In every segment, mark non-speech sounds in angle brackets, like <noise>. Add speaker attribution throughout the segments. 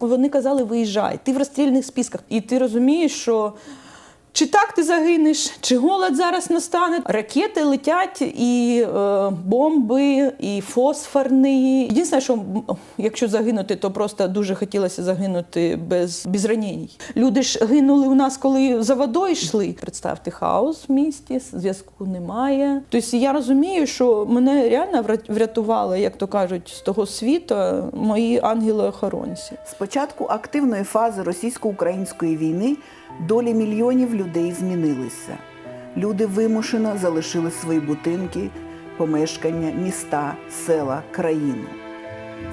Speaker 1: Вони казали, виїжджай, ти в розстрільних списках. І ти розумієш, що чи так ти загинеш, чи голод зараз настане. Ракети летять, і е, бомби, і фосфорні. Єдине, що якщо загинути, то просто дуже хотілося загинути без, без ранень. Люди ж гинули у нас, коли за водою йшли. Представте, хаос в місті, зв'язку немає. Тобто я розумію, що мене реально врятували, як то кажуть, з того світу мої ангели-охоронці.
Speaker 2: З початку активної фази російсько-української війни долі мільйонів людей змінилися. Люди вимушено залишили свої будинки, помешкання, міста, села, країну.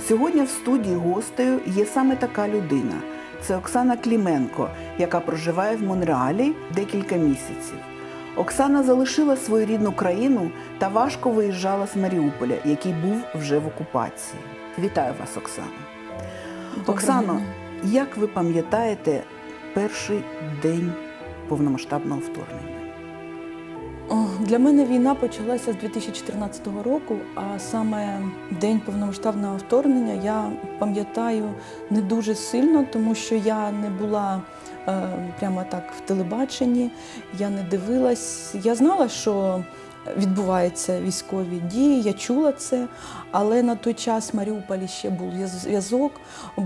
Speaker 2: Сьогодні в студії гостею є саме така людина. Це Оксана Кліменко, яка проживає в Монреалі декілька місяців. Оксана залишила свою рідну країну та важко виїжджала з Маріуполя, який був вже в окупації. Вітаю вас, Оксана. Оксано, як ви пам'ятаєте перший день повномасштабного вторгнення?
Speaker 1: Для мене війна почалася з 2014 року, а саме день повномасштабного вторгнення я пам'ятаю не дуже сильно, тому що я не була е, прямо так в телебаченні, я не дивилась. Я знала, що відбуваються військові дії, я чула це, але на той час в Маріуполі ще був зв'язок, е,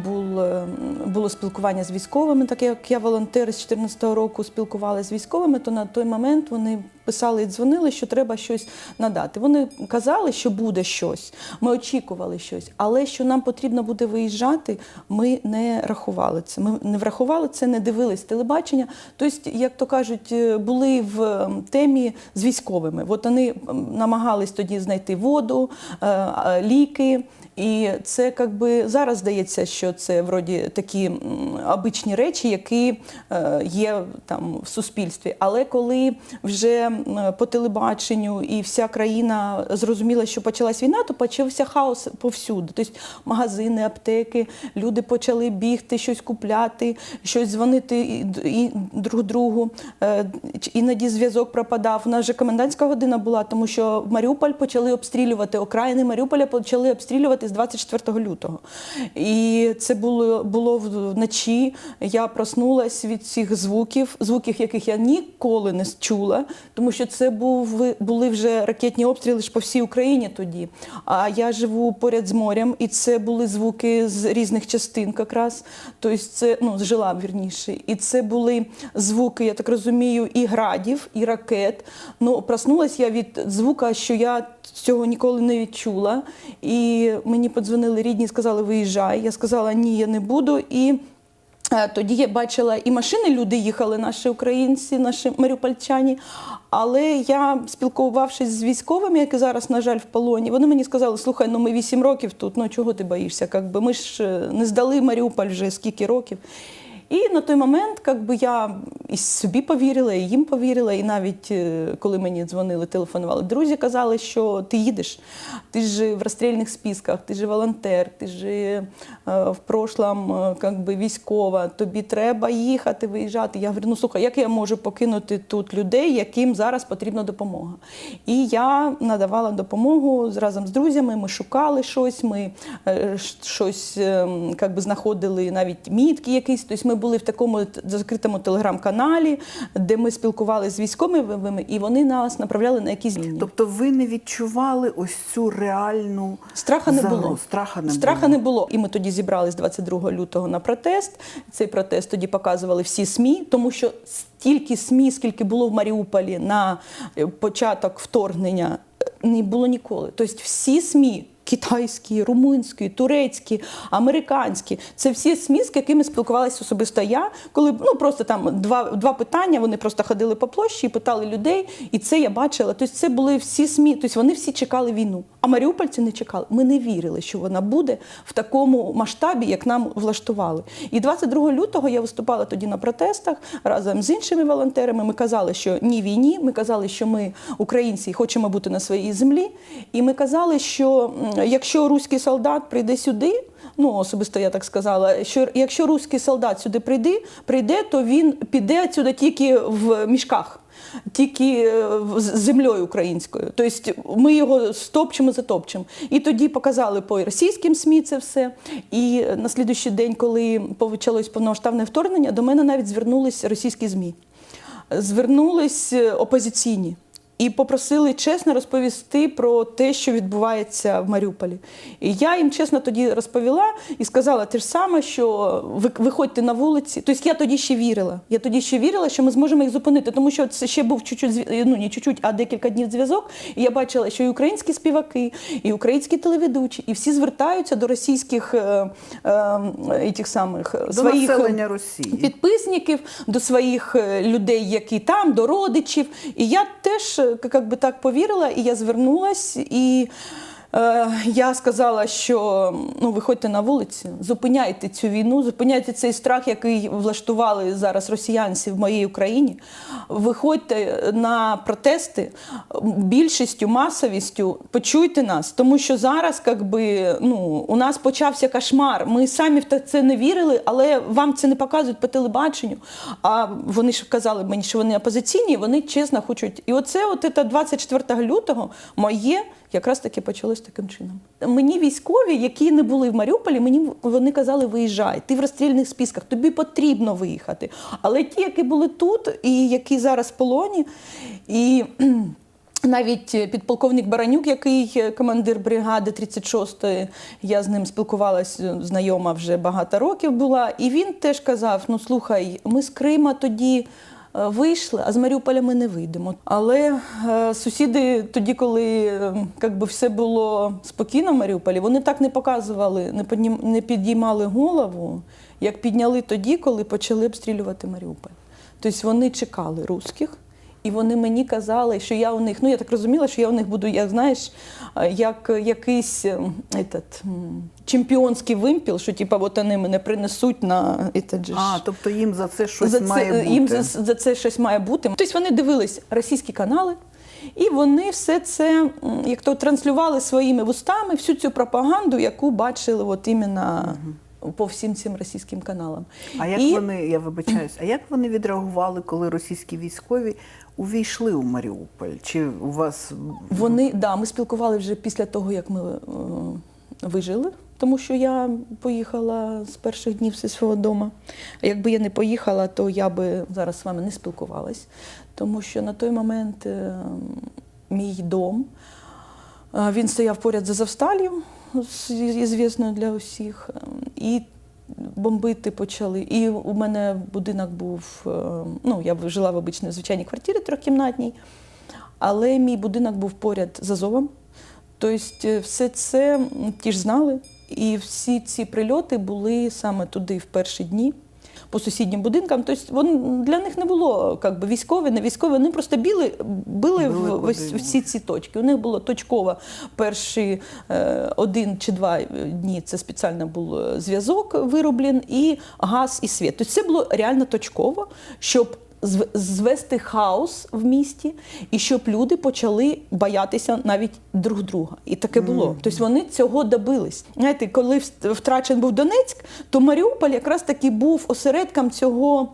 Speaker 1: було спілкування з військовими, так як я волонтер з 2014 року спілкувалася з військовими, то на той момент вони писали і дзвонили, що треба щось надати. Вони казали, що буде щось. Ми очікували щось, але що нам потрібно буде виїжджати, ми не рахували це. Ми не врахували це, не дивились телебачення. Тобто, як то кажуть, е, були в ем, темі з військовими. От вони намагались тоді знайти воду, е, е, ліки. І це якби зараз здається, що це вроді такі обичні речі, які е, є там в суспільстві. Але коли вже по телебаченню і вся країна зрозуміла, що почалась війна, то почався хаос повсюди. Тобто магазини, аптеки, люди почали бігти, щось купляти, щось дзвонити і друг другу. Е, Іноді зв'язок пропадав. У нас вже комендантська година була, тому що Маріуполь почали обстрілювати, окраїни Маріуполя почали обстрілювати з 24 лютого. І це було, було вночі. Я проснулась від цих звуків, звуків, яких я ніколи не чула, тому що це був, були вже ракетні обстріли ж по всій Україні тоді. А я живу поряд з морем, і це були звуки з різних частин якраз. Тобто це ну, жила вірніше. І це були звуки, я так розумію, і градів, і ракет. Ну, проснулась я від звука, що я цього ніколи не відчула. І мені подзвонили рідні, і сказали, виїжджай. Я сказала, ні, я не буду. І Е, Тоді я бачила і машини, люди їхали, наші українці, наші маріупольчані. Але я, спілкувавшись з військовими, які зараз, на жаль, в полоні, вони мені сказали: слухай, ну ми 8 років тут, ну чого ти боїшся? Якби ми ж е, не здали Маріуполь вже скільки років. І на той момент, якби я і собі повірила, і їм повірила. І навіть е, коли мені дзвонили, телефонували, друзі казали, що ти їдеш, ти ж в розстрільних списках, ти ж волонтер, ти ж е, в прошлом е, би, військова, тобі треба їхати, виїжджати. Я говорю, ну слухай, як я можу покинути тут людей, яким зараз потрібна допомога? І я надавала допомогу разом з друзями. Ми шукали щось, ми е, щось е, би, знаходили навіть мітки якісь. Тобто ми були в такому закритому телеграм-каналі, де ми спілкувалися з військовими, і вони нас направляли на якісь зміни.
Speaker 2: Тобто ви не відчували ось цю реальну
Speaker 1: Страха не було.
Speaker 2: Страха не
Speaker 1: Страха
Speaker 2: було.
Speaker 1: не було. І ми тоді зібрались 22 лютого на протест. Цей протест тоді показували всі СМІ, тому що стільки СМІ, скільки було в Маріуполі на е, початок вторгнення, е, не було ніколи. Тобто всі СМІ. Китайські, румунські, турецькі, американські це всі СМІ, з якими спілкувалася особисто я. Коли ну просто там два, два питання, вони просто ходили по площі і питали людей, і це я бачила. Тобто це були всі СМІ, тобто вони всі чекали війну. А маріупольці не чекали. Ми не вірили, що вона буде в такому масштабі, як нам влаштували. І 22 лютого я виступала тоді на протестах разом з іншими волонтерами. Ми казали, що ні війні. Ми казали, що ми українці хочемо бути на своїй землі. І ми казали, що якщо руський солдат прийде сюди. Ну, особисто я так сказала, що якщо русський солдат сюди прийде, прийде, то він піде сюди тільки в мішках, тільки е, з землею українською. Тобто ми його стопчемо, затопчемо. І тоді показали по російським СМІ це все. І на слідуючий день, коли почалось повномасштабне вторгнення, до мене навіть звернулись російські ЗМІ. Звернулись е, опозиційні. І попросили чесно розповісти про те, що відбувається в Маріуполі. І я їм чесно тоді розповіла і сказала те ж саме, що ви виходьте на вулиці. Тобто я тоді ще вірила. Я тоді ще вірила, що ми зможемо їх зупинити, тому що це ще був чуть-чуть, ну не чуть-чуть, а декілька днів зв'язок. І я бачила, що і українські співаки, і українські телеведучі, і всі звертаються до російських е, е, тих самих е,
Speaker 2: До
Speaker 1: своїх
Speaker 2: населення Росії.
Speaker 1: підписників, до своїх е, людей, які там, до родичів. І я теж е, бы так повірила, і я звернулась, і я сказала, що ну, виходьте на вулиці, зупиняйте цю війну, зупиняйте цей страх, який влаштували зараз росіянці в моїй Україні. Виходьте на протести більшістю, масовістю, почуйте нас, тому що зараз, як би, ну, у нас почався кошмар. Ми самі в це не вірили, але вам це не показують по телебаченню. А вони ж казали мені, що вони опозиційні, вони чесно хочуть. І оце, от це 24 лютого, моє якраз таки почалось таким чином. Мені військові, які не були в Маріуполі, мені вони казали, виїжджай, ти в розстрільних списках, тобі потрібно виїхати. Але ті, які були тут, і які зараз в полоні, і навіть підполковник Баранюк, який командир бригади 36-ї, я з ним спілкувалася, знайома вже багато років була, і він теж казав: ну слухай, ми з Крима тоді. Е, Вийшли, а з Маріуполя ми не вийдемо. Але е, сусіди тоді, коли е, би все було спокійно в Маріуполі, вони так не показували, не підіймали голову, як підняли тоді, коли почали обстрілювати Маріуполь. Тобто вони чекали русських, і вони мені казали, що я у них, ну я так розуміла, що я у них буду, як знаєш, е, як якийсь ем, этот, чемпіонський вимпіл, що типа от вони мене принесуть на этот,
Speaker 2: А, тобто їм за це щось
Speaker 1: за це,
Speaker 2: має бути.
Speaker 1: їм за, за це щось має бути. Тобто вони дивились російські канали, і вони все це як то транслювали своїми вустами всю цю пропаганду, яку бачили от іменно по всім цим російським каналам.
Speaker 2: А як
Speaker 1: І-
Speaker 2: вони, я вибачаюсь, а як вони відреагували, коли російські військові увійшли у Маріуполь? Чи у вас
Speaker 1: Вони да, ми спілкували вже після того, як ми е, вижили, тому що я поїхала з перших днів зі свого дому. А якби я не поїхала, то я би зараз з вами не спілкувалась, тому що на той момент е, мій дом. е, Він стояв поряд з Азовсталью, з- звісною для усіх, е, і бомбити почали. І у мене будинок був, е, ну, я жила в обичній звичайній квартирі трьохкімнатній, але мій будинок був поряд з Азовом. Тобто е, все це ті ж знали, і всі ці прильоти були саме туди в перші дні. По сусіднім будинкам, тобто вон, для них не було як би, військові, не військові, вони просто біли, били
Speaker 2: Били
Speaker 1: в, в всі ці точки. У них було точково перші е, один чи два дні це спеціально був е, зв'язок вироблен, і газ, і світ. Тобто це було реально точково, щоб звести хаос в місті, і щоб люди почали боятися навіть друг друга. І таке було. Тобто вони цього добились. Знаєте, коли вс- втрачен був Донецьк, то Маріуполь якраз таки був осередком цього.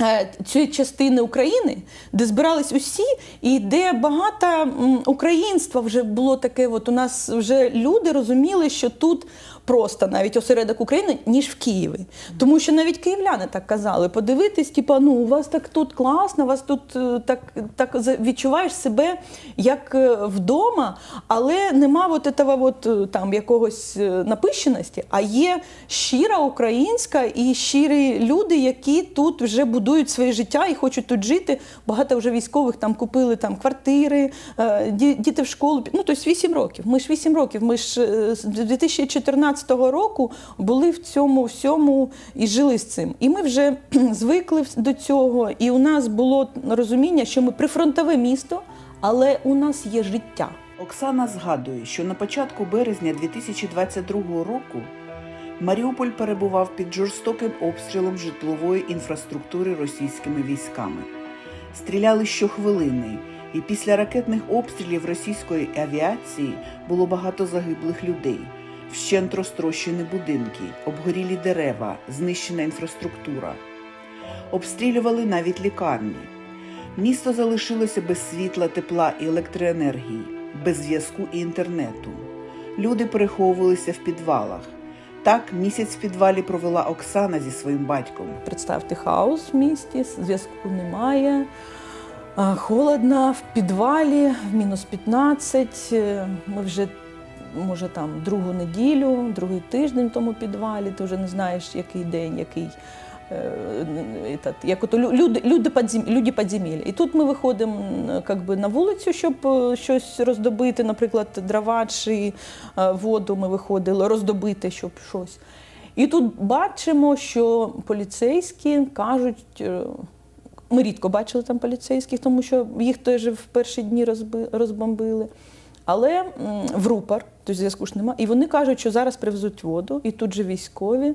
Speaker 1: е, Цієї частини України, де збирались усі, і де багато українства вже було таке. От у нас вже люди розуміли, що тут просто навіть осередок України, ніж в Києві. Тому що навіть київляни так казали: подивитись, типа, ну у вас так тут класно, у вас тут е, так, так відчуваєш себе як е, вдома, але нема от этого от, е, там якогось напищеності, а є щира українська і щирі люди, які тут вже будують своє життя і хочуть тут жити. Багато вже військових там купили там квартири, діти в школу. Ну тобто 8 років. Ми ж 8 років. Ми ж з 2014 року були в цьому всьому і жили з цим. І ми вже <clears throat> звикли до цього. І у нас було розуміння, що ми прифронтове місто, але у нас є життя.
Speaker 2: Оксана згадує, що на початку березня 2022 року Маріуполь перебував під жорстоким обстрілом житлової інфраструктури російськими військами. Стріляли щохвилини, і після ракетних обстрілів російської авіації було багато загиблих людей. Вщент розтрощені будинки, обгорілі дерева, знищена інфраструктура. Обстрілювали навіть лікарні. Місто залишилося без світла, тепла і електроенергії, без зв'язку і інтернету. Люди переховувалися в підвалах. Так місяць в підвалі провела Оксана зі своїм батьком.
Speaker 1: Представте хаос в місті, зв'язку немає. а, Холодно в підвалі, мінус 15. е, Ми вже, може, там другу неділю, другий тиждень в тому підвалі. Ти вже не знаєш, який день, який. е, Як ото люди, люди, підземелля. І тут ми виходимо би, на вулицю, щоб е, щось роздобити, наприклад, дрова чи е, воду ми виходили, роздобити, щоб щось. І тут бачимо, що поліцейські кажуть, ми рідко бачили там поліцейських, тому що їх теж в перші дні розбомбили. Але в рупор, тобто зв'язку ж немає. І вони кажуть, що зараз привезуть воду, і тут же військові.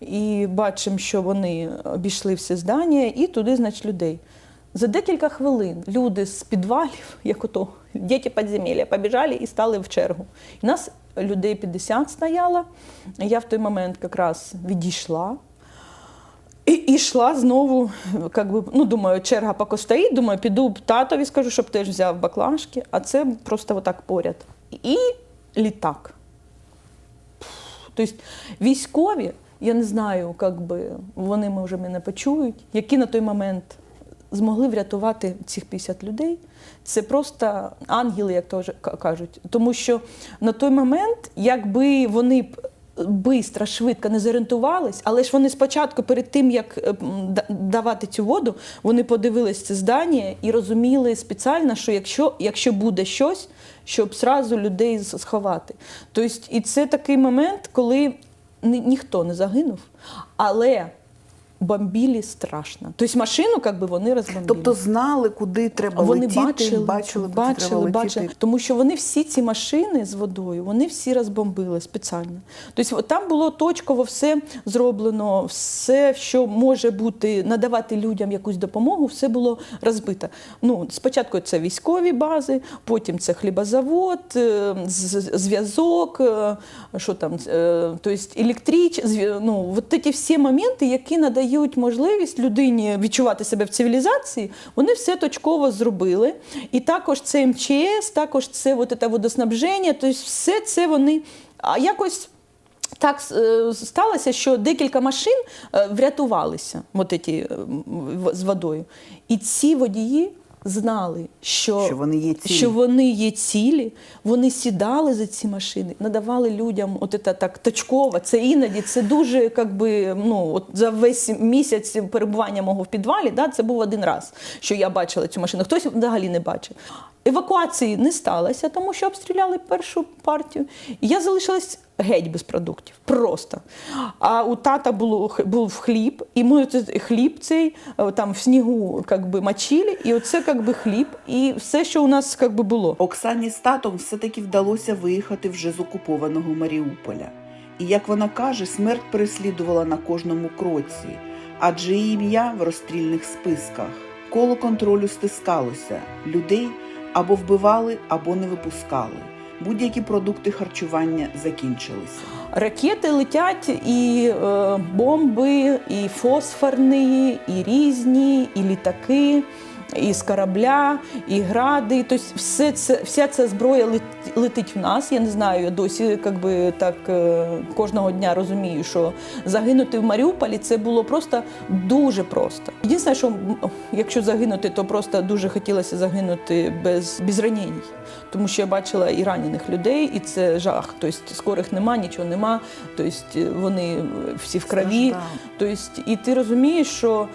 Speaker 1: І бачимо, що вони обійшли всі здання, і туди, значить, людей. За декілька хвилин люди з підвалів, як ото діти підземелля, побіжали і стали в чергу. І нас людей 50 стояло. Я в той момент якраз відійшла. І йшла знову, как би, ну, думаю, черга поки стоїть, думаю, піду татові скажу, щоб теж взяв баклажки, а це просто отак поряд. І літак. Тобто військові, я не знаю, як би вони може мене почують, які на той момент змогли врятувати цих 50 людей. Це просто ангели, як то кажуть. Тому що на той момент, якби вони бистро, швидко не зорієнтувались, але ж вони спочатку, перед тим як е, давати цю воду, вони подивились це здання і розуміли спеціально, що якщо, якщо буде щось, щоб зразу людей сховати. Тобто, і це такий момент, коли ні, ніхто не загинув, але бомбілі страшно. Тобто машину, як би вони розбомбили.
Speaker 2: Тобто знали, куди треба
Speaker 1: Вони
Speaker 2: летіти,
Speaker 1: бачили,
Speaker 2: бачили, куди
Speaker 1: бачили,
Speaker 2: треба летіти.
Speaker 1: бачили. Тому що вони всі ці машини з водою, вони всі розбомбили спеціально. Тобто там було точково все зроблено, все, що може бути, надавати людям якусь допомогу, все було розбито. Ну, спочатку це військові бази, потім це хлібозавод, е, зв'язок, е, що там, тобто електрич, ну, от ці всі моменти, які надають можливість людині відчувати себе в цивілізації, вони все точково зробили. І також це МЧС, також це от це водоснабження, тобто все це вони. Якось так е, сталося, що декілька машин е, врятувалися от ці, е, з водою. І ці водії знали, що,
Speaker 2: Що вони є цілі.
Speaker 1: що вони є цілі, вони сідали за ці машини, надавали людям от це так точково. Це іноді це дуже якби би, ну, от за весь місяць перебування мого в підвалі, да, це був один раз, що я бачила цю машину. Хтось взагалі не бачив. Евакуації не сталося, тому що обстріляли першу партію. Я залишилась геть без продуктів. Просто. А у тата було, був хліб, і ми хліб цей е, там в снігу би, мочили, і оце би, хліб, і все, що у нас би, було.
Speaker 2: Оксані з татом все-таки вдалося виїхати вже з окупованого Маріуполя. І як вона каже, смерть переслідувала на кожному кроці, адже її ім'я в розстрільних списках. Коло контролю стискалося. Людей або вбивали, або не випускали. Будь-які продукти харчування закінчилися.
Speaker 1: Ракети летять, і е, бомби, і фосфорні, і різні, і літаки, і з корабля, і гради. Тобто все це, вся ця зброя летить в нас. Я не знаю, я досі як би, так е, кожного дня розумію, що загинути в Маріуполі це було просто дуже просто. Єдине, що якщо загинути, то просто дуже хотілося загинути без, без ранень. Тому що я бачила і ранених людей, і це жах. Тобто скорих нема, нічого нема. Тобто вони всі в крові. Тобто, і ти розумієш, що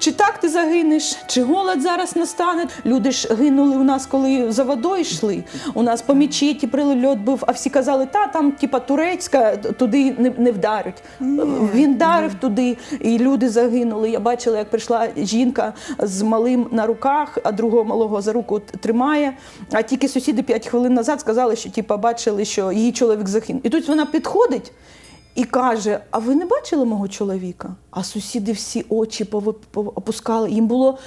Speaker 1: чи так ти загинеш, чи голод зараз настане. Люди ж гинули у нас, коли за водою йшли. У нас по мечеті прильот був, а всі казали, та там, типа турецька, туди не, не вдарять. Він вдарив туди, і люди загинули. Я бачила, як прийшла жінка з малим на руках, а другого малого за руку тримає. А тільки сусіди 5 хвилин назад сказали, що типа бачили, що її чоловік загинув. І тут вона підходить. І каже: А ви не бачили мого чоловіка? А сусіди всі очі опускали. Їм було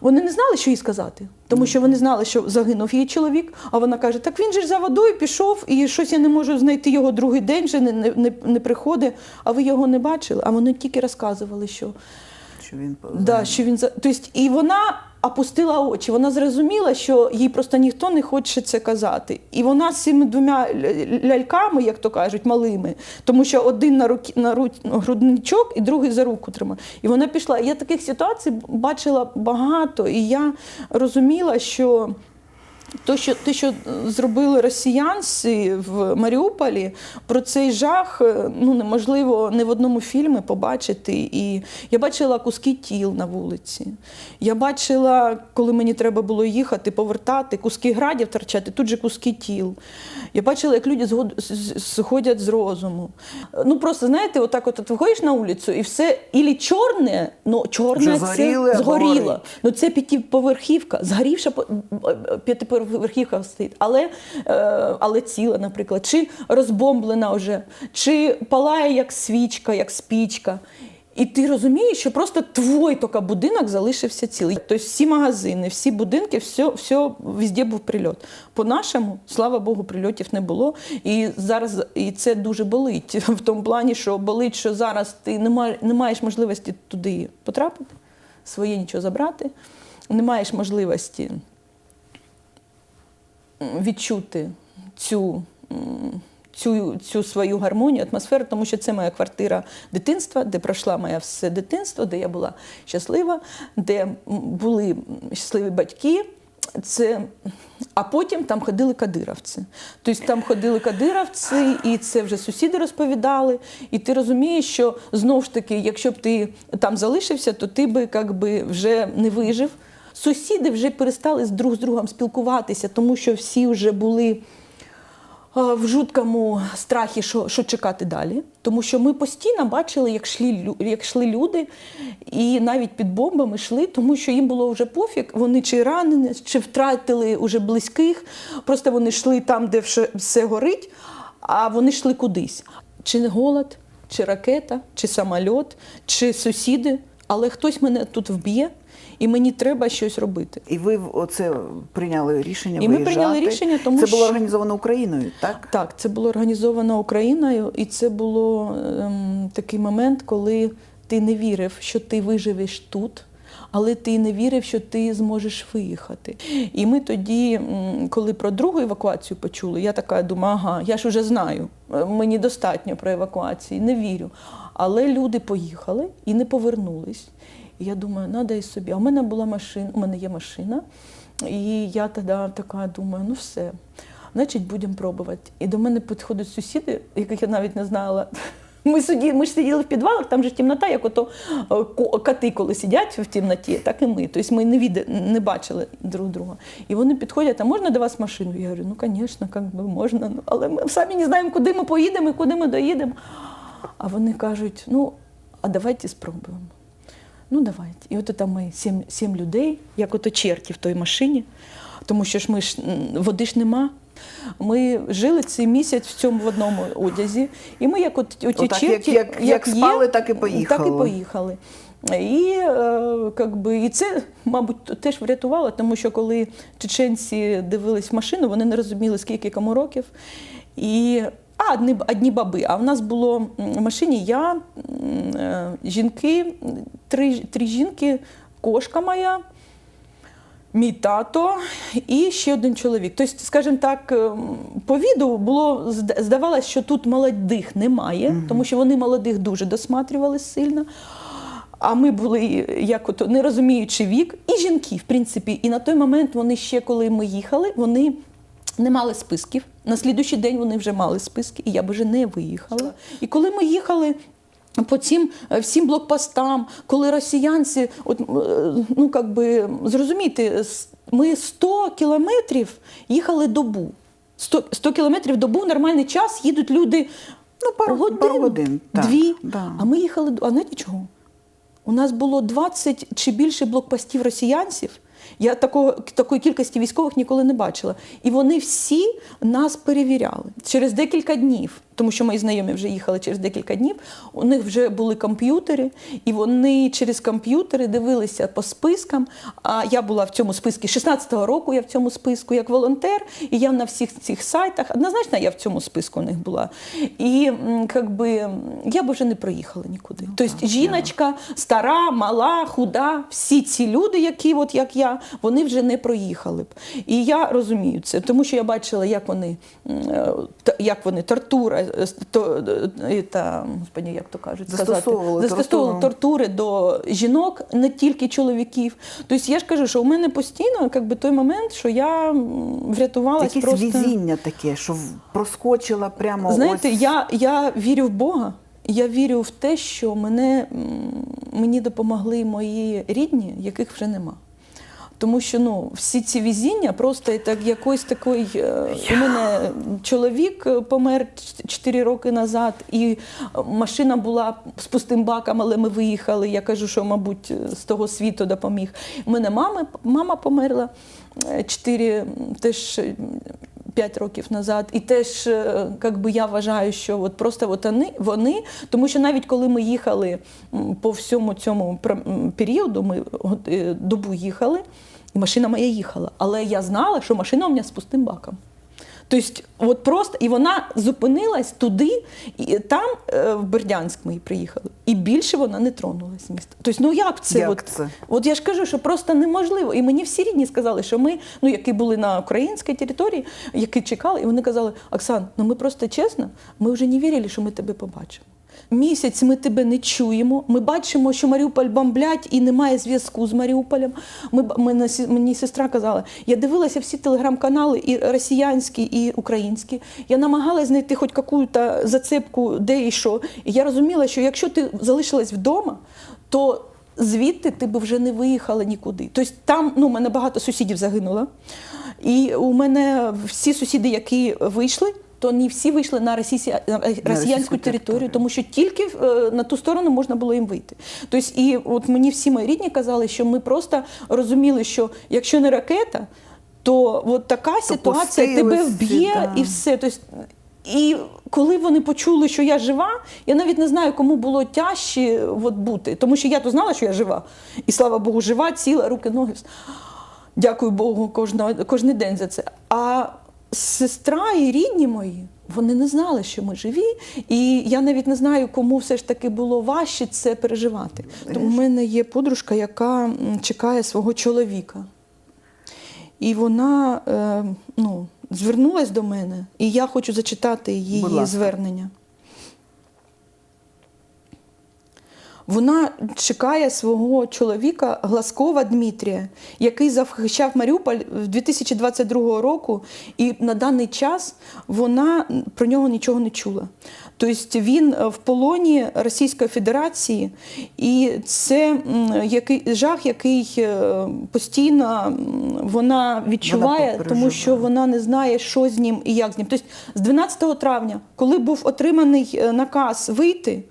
Speaker 1: Вони не знали, що їй сказати, тому що вони знали, що загинув її чоловік. А вона каже: Так він же ж за водою пішов, і щось я не можу знайти його другий день, вже не, не, не приходить. А ви його не бачили? А вони тільки розказували, що
Speaker 2: Що він
Speaker 1: Да, що він за тобто, і вона опустила очі. Вона зрозуміла, що їй просто ніхто не хоче це казати. І вона з цими двома ляльками, як то кажуть, малими, тому що один на руки на ру, грудничок і другий за руку тримав. І вона пішла. Я таких ситуацій бачила багато, і я розуміла, що. То, що те, що зробили росіянці в Маріуполі, про цей жах е, ну неможливо не в одному фільмі побачити. І я бачила куски тіл на вулиці. Я бачила, коли мені треба було їхати, повертати, куски градів торчати, тут же куски тіл. Я бачила, як люди сходять з розуму. Ну просто знаєте, отак, от, от виходиш на вулицю, і все ілі чорне, ну чорне це згоріло. Ну це п'ятиповерхівка, згорівша по- п'ятиповерхівка стоїть, але, е, але ціла, наприклад, чи розбомблена вже, чи палає як свічка, як спічка. І ти розумієш, що просто твій тільки будинок залишився цілий. Тобто всі магазини, всі будинки, все, все везде був прильот. По-нашому, слава Богу, прильотів не було. І зараз і це дуже болить. В тому плані, що болить, що зараз ти не маєш, можливості туди потрапити, своє нічого забрати, не маєш можливості відчути цю, цю, цю свою гармонію, атмосферу, тому що це моя квартира дитинства, де пройшла моє все дитинство, де я була щаслива, де були щасливі батьки. Це, а потім там ходили кадировці. Тобто там ходили кадировці, і це вже сусіди розповідали. І ти розумієш, що знову ж таки, якщо б ти там залишився, то ти би би, вже не вижив. Сусіди вже перестали друг з другом спілкуватися, тому що всі вже були е, в жуткому страхі, що, що чекати далі. Тому що ми постійно бачили, як йшли, як йшли люди, і навіть під бомбами йшли, тому що їм було вже пофіг, вони чи ранені, чи втратили уже близьких. Просто вони йшли там, де все, горить, а вони йшли кудись. Чи не голод, чи ракета, чи самольот, чи сусіди, але хтось мене тут вб'є, і мені треба щось робити.
Speaker 2: І ви оце прийняли рішення
Speaker 1: І ми прийняли рішення, тому
Speaker 2: це було організовано Україною, так?
Speaker 1: Так, це було організовано Україною, і це було ем, такий момент, коли ти не вірив, що ти виживеш тут. Але ти не вірив, що ти зможеш виїхати. І ми тоді, коли про другу евакуацію почули, я така думаю, ага, я ж вже знаю, е, мені достатньо про евакуацію, не вірю. Але люди поїхали і не повернулись. Я думаю, треба і собі. А в мене була машина, у мене є машина. І я тоді така думаю, ну все, значить, будемо пробувати. І до мене підходять сусіди, яких я навіть не знала. <laughs> Ми, сиді, ми ж сиділи в підвалах, там же темнота, як ото е, коти, коли сидять в темноті, так і ми. Тобто ми не, від, не бачили друг друга. І вони підходять, а можна до вас машину? Я говорю, ну, звісно, як би можна, ну, але ми самі не знаємо, куди ми поїдемо і куди ми доїдемо. А вони кажуть, ну, а давайте спробуємо. Ну, давайте. І от там ми сім, сім людей, як ото черті в той машині, тому що ж ми ж води ж нема. Ми жили цей місяць в цьому в одному одязі, і ми як от оті
Speaker 2: Отак, як-
Speaker 1: черті,
Speaker 2: як- як
Speaker 1: є,
Speaker 2: спали, так і
Speaker 1: Так і
Speaker 2: поїхали.
Speaker 1: поїхали. І, е, как би, і це, мабуть, теж врятувало, тому що коли чеченці дивились в машину, вони не розуміли, скільки кому років. І, а, одні, одні баби. А в нас було в машині я, е, жінки, три, три жінки, кошка моя, мій тато і ще один чоловік. Тобто, скажімо так, ем, по відео було зда- здавалося, що тут молодих немає, тому що вони молодих дуже досматрювали сильно. А ми були як ото не розуміючи вік, і жінки, в принципі. І на той момент вони ще, коли ми їхали, вони не мали списків. На слідуючий день вони вже мали списки, і я б вже не виїхала. І коли ми їхали. По цим е, всім блокпостам, коли росіянці, от е, ну як би зрозуміти, ми 100 кілометрів їхали добу. 100, 100 кілометрів добу в нормальний час їдуть люди.
Speaker 2: Ну, пару- пару годин, так,
Speaker 1: дві.
Speaker 2: да.
Speaker 1: А ми їхали. до- А знаєте чого? У нас було 20 чи більше блокпостів росіянців. Я такого, такої кількості військових ніколи не бачила. І вони всі нас перевіряли. Через декілька днів Тому що мої знайомі вже їхали через декілька днів. У них вже були комп'ютери, і вони через комп'ютери дивилися по спискам. А я була в цьому списку 16-го року. Я в цьому списку як волонтер, і я на всіх цих сайтах. Однозначно, я в цьому списку у них була. І м, как би, я б вже не проїхала нікуди. тобто, жіночка, стара, мала, худа, всі ці люди, які, от як я, вони вже не проїхали б. І я розумію це, тому що я бачила, як вони, е, як вони тортура, то, е, та, господи, як то кажуть, сказати,
Speaker 2: Застосовували
Speaker 1: застосовували тортури до жінок, не тільки чоловіків. Тобто я ж кажу, що у мене постійно як би, той момент, що я м, врятувалась
Speaker 2: Якесь
Speaker 1: просто.
Speaker 2: везіння таке, що проскочила прямо
Speaker 1: Знаєте,
Speaker 2: ось.
Speaker 1: я, я вірю в Бога. Я вірю в те, що мене, мені допомогли мої рідні, яких вже нема. Тому що ну, всі ці візіння просто так якось такий. yeah. У мене чоловік е, помер 4 роки назад, і е, машина була з пустим баком, але ми виїхали. Я кажу, що, мабуть, з того світу допоміг. У мене мама, мама померла 4 теж. Е, 5 років назад, і теж як би я вважаю, що от просто от вони, вони, тому що навіть коли ми їхали по всьому цьому періоду, ми е, добу їхали, і машина моя їхала. Але я знала, що машина у мене з пустим баком. Тобто, от просто і вона зупинилась туди, і там е, в Бердянськ ми приїхали, і більше вона не тронулась міста. Тобто, ну як це?
Speaker 2: Як
Speaker 1: от,
Speaker 2: це?
Speaker 1: От я ж кажу, що просто неможливо. І мені всі рідні сказали, що ми, ну які були на українській території, які чекали, і вони казали: Оксан, ну ми просто чесно, ми вже не вірили, що ми тебе побачимо. Місяць ми тебе не чуємо. Ми бачимо, що Маріуполь бомблять і немає зв'язку з Маріуполем. Ми, сі- мені сестра казала, я дивилася всі телеграм-канали, і росіянські, і українські. Я намагалась знайти хоч якусь зацепку, де і що. І я розуміла, що якщо ти залишилась вдома, то звідти ти б вже не виїхала нікуди. Тобто там ну, у мене багато сусідів загинуло. І у мене всі сусіди, які вийшли, то не всі вийшли на, російську, росіянську територію, тому що тільки е, на ту сторону можна було їм вийти. Тобто, і от мені всі мої рідні казали, що ми просто розуміли, що якщо не ракета, то от така ситуація тебе вб'є
Speaker 2: да.
Speaker 1: і все. Тобто, і коли вони почули, що я жива, я навіть не знаю, кому було тяжче от бути. Тому що я то знала, що я жива. І слава Богу, жива, ціла, руки, ноги. Дякую Богу кожного, кожен день за це. А сестра і рідні мої, вони не знали, що ми живі. І я навіть не знаю, кому все ж таки було важче це переживати. Тому в мене є подружка, яка чекає свого чоловіка. І вона е, ну, звернулась до мене, і я хочу зачитати її звернення. Вона чекає свого чоловіка Гласкова Дмитрія, який захищав Маріуполь в 2022 року, і на даний час вона про нього нічого не чула. Тобто він в полоні Російської Федерації, і це який жах, який е, постійно вона відчуває, тому що вона не знає, що з ним і як з ним. Тобто з 12 травня, коли був отриманий е, наказ вийти е,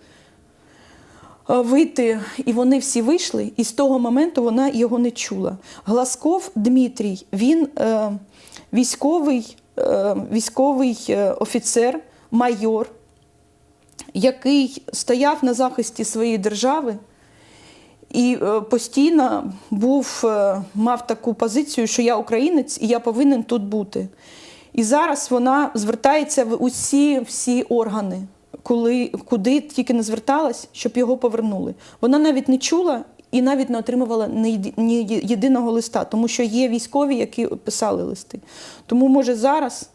Speaker 1: вийти, і вони всі вийшли, і з того моменту вона його не чула. Гласков Дмитрій, він е, військовий, е, військовий е, офіцер, майор, який стояв на захисті своєї держави. І е, постійно був, е, мав таку позицію, що я українець і я повинен тут бути. І зараз вона звертається в усі всі органи, коли, куди тільки не зверталась, щоб його повернули. Вона навіть не чула і навіть не отримувала ні, єдиного листа, тому що є військові, які писали листи. Тому, може, зараз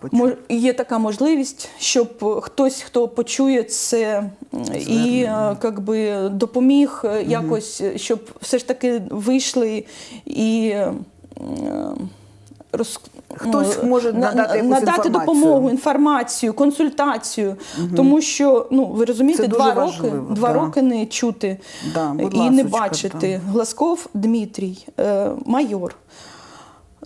Speaker 2: Почув.
Speaker 1: Мож- Є така можливість, щоб е, хтось, хто почує це і
Speaker 2: Звернення.
Speaker 1: е, би, допоміг е, якось, е, щоб все ж таки вийшли і е, роз...
Speaker 2: Хтось
Speaker 1: ну,
Speaker 2: може надати якусь
Speaker 1: надати
Speaker 2: інформацію.
Speaker 1: допомогу, інформацію, консультацію. Тому що, ну ви розумієте,
Speaker 2: Це
Speaker 1: два роки,
Speaker 2: важливо,
Speaker 1: два
Speaker 2: да.
Speaker 1: роки не чути
Speaker 2: Да, і
Speaker 1: і не бачити.
Speaker 2: да.
Speaker 1: Гласков Дмитрій, е, майор.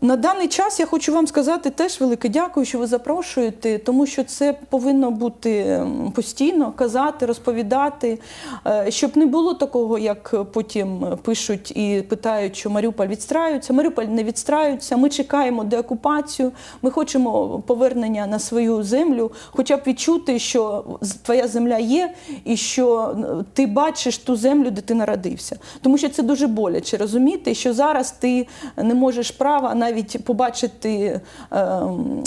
Speaker 1: На даний час я хочу вам сказати теж велике дякую, що ви запрошуєте, тому що це повинно бути постійно казати, розповідати, е, щоб не було такого, як потім пишуть і питають, що Маріуполь відстраюється. Маріуполь не відстраюється. Ми чекаємо деокупацію. Ми хочемо повернення на свою землю, хоча б відчути, що твоя земля є, і що ти бачиш ту землю, де ти народився. Тому що це дуже боляче розуміти, що зараз ти не можеш права навіть побачити, ем,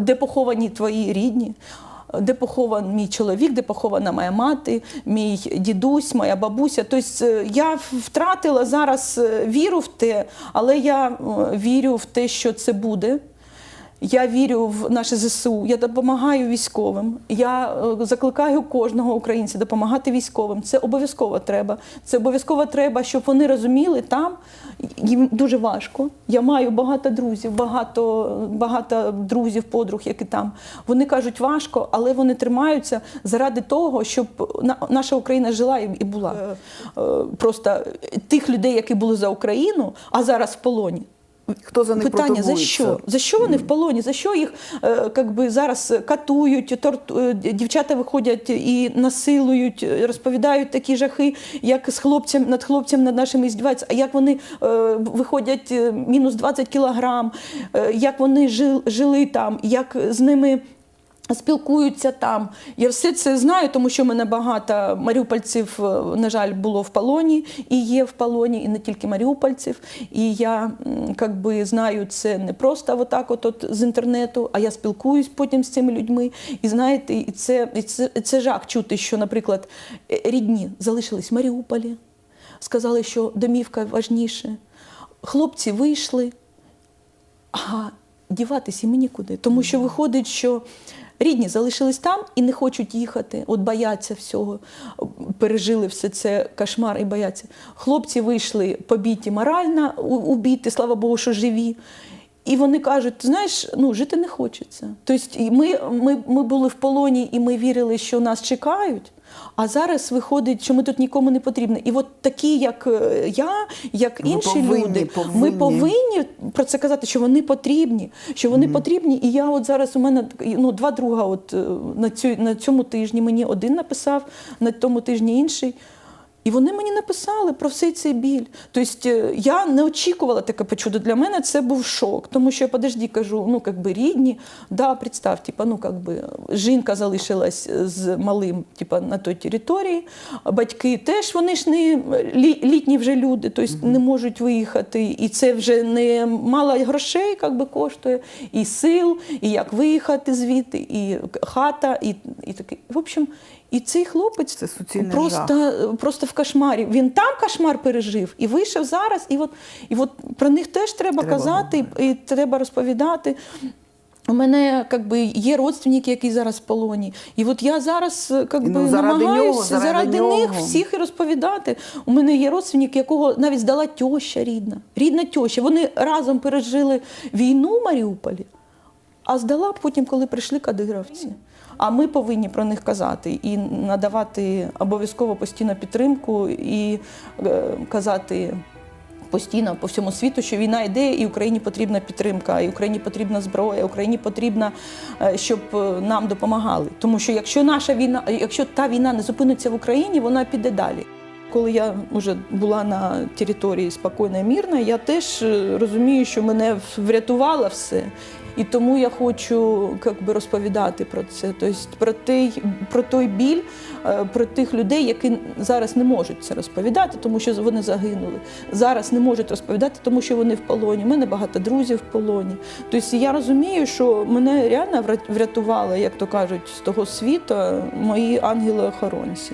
Speaker 1: де поховані твої рідні. Де похований мій чоловік, де похована моя мати, мій дідусь, моя бабуся. Тобто е, я втратила зараз е, віру в те, але я е, вірю в те, що це буде. Я вірю в наше ЗСУ, я допомагаю військовим. Я е, закликаю кожного українця допомагати військовим. Це обов'язково треба. Це обов'язково треба, щоб вони розуміли там. Їм дуже важко. Я маю багато друзів, багато, багато друзів, подруг, які там. Вони кажуть, важко, але вони тримаються заради того, щоб на- наша Україна жила і і була. Е, е, Просто тих людей, які були за Україну, а зараз в полоні.
Speaker 2: Хто за них
Speaker 1: Питання за що? За що вони в полоні? За що їх е, как би, зараз катують, торту... е, дівчата виходять і насилують, е, розповідають такі жахи, як з хлопцям над хлопцям над нашими здіваються, а як вони е, виходять е, мінус 20 кілограм, е, як вони жил, жили там, як з ними. Спілкуються там. Я все це знаю, тому що в мене багато маріупольців, е, на жаль, було в полоні і є в полоні, і не тільки маріупольців. І я м, как би, знаю це не просто отак от, от з інтернету, а я спілкуюсь потім з цими людьми. І знаєте, і це, і це, і це жах чути, що, наприклад, е, рідні залишились в Маріуполі, сказали, що домівка важніше. Хлопці вийшли, а діватися їм нікуди. Тому що виходить, що рідні залишились там і не хочуть їхати, от бояться всього, пережили все це кошмар і бояться. Хлопці вийшли побіті морально, убіті, слава Богу, що живі. І вони кажуть, ти знаєш, ну жити не хочеться. Тобто ми, ми, ми були в полоні і ми вірили, що нас чекають. А зараз виходить, що ми тут нікому не потрібні. І от такі, як е, я, як інші
Speaker 2: повинні,
Speaker 1: люди,
Speaker 2: повинні.
Speaker 1: ми повинні про це казати, що вони потрібні, що вони потрібні. І я от зараз у мене ну, два друга, от е, на цю на цьому тижні мені один написав, на тому тижні інший. І вони мені написали про всей цей біль. Тобто е, я не очікувала таке почути. Для мене це був шок, тому що я подожди кажу, ну як би рідні, да, представ, типа, ну як би жінка залишилась з малим, типа на той території. Батьки теж вони ж не літні вже люди, тобто не можуть виїхати. І це вже не мало грошей, як би коштує, і сил, і як виїхати звідти, і хата, і, і таке. В общем, і цей хлопець
Speaker 2: Це
Speaker 1: просто,
Speaker 2: жах.
Speaker 1: просто в кошмарі. Він там кошмар пережив і вийшов зараз. І от, і от про них теж треба,
Speaker 2: Треба
Speaker 1: казати і, і треба розповідати. У мене как би, є родственники, які зараз в полоні. І от я зараз е, как би,
Speaker 2: ну, заради
Speaker 1: намагаюся
Speaker 2: нього, заради
Speaker 1: заради
Speaker 2: нього.
Speaker 1: них всіх і розповідати. У мене є родственник, якого навіть здала тьоща рідна. Рідна тьоща. Вони разом пережили війну в Маріуполі, а здала потім, коли прийшли кадировці. А ми повинні про них казати і надавати обов'язково постійно підтримку і е, казати постійно по всьому світу, що війна йде, і Україні потрібна підтримка, і Україні потрібна зброя, Україні потрібна, е, щоб е, нам допомагали. Тому що якщо наша війна, якщо та війна не зупиниться в Україні, вона піде далі. Коли я вже була на території спокійно і мирно, я теж е, розумію, що мене врятувало все. І тому я хочу як би, розповідати про це. Тобто про той, про той біль, е, про тих людей, які зараз не можуть це розповідати, тому що вони загинули. Зараз не можуть розповідати, тому що вони в полоні. У мене багато друзів в полоні. Тобто я розумію, що мене реально врятували, як то кажуть, з того світу мої ангели-охоронці.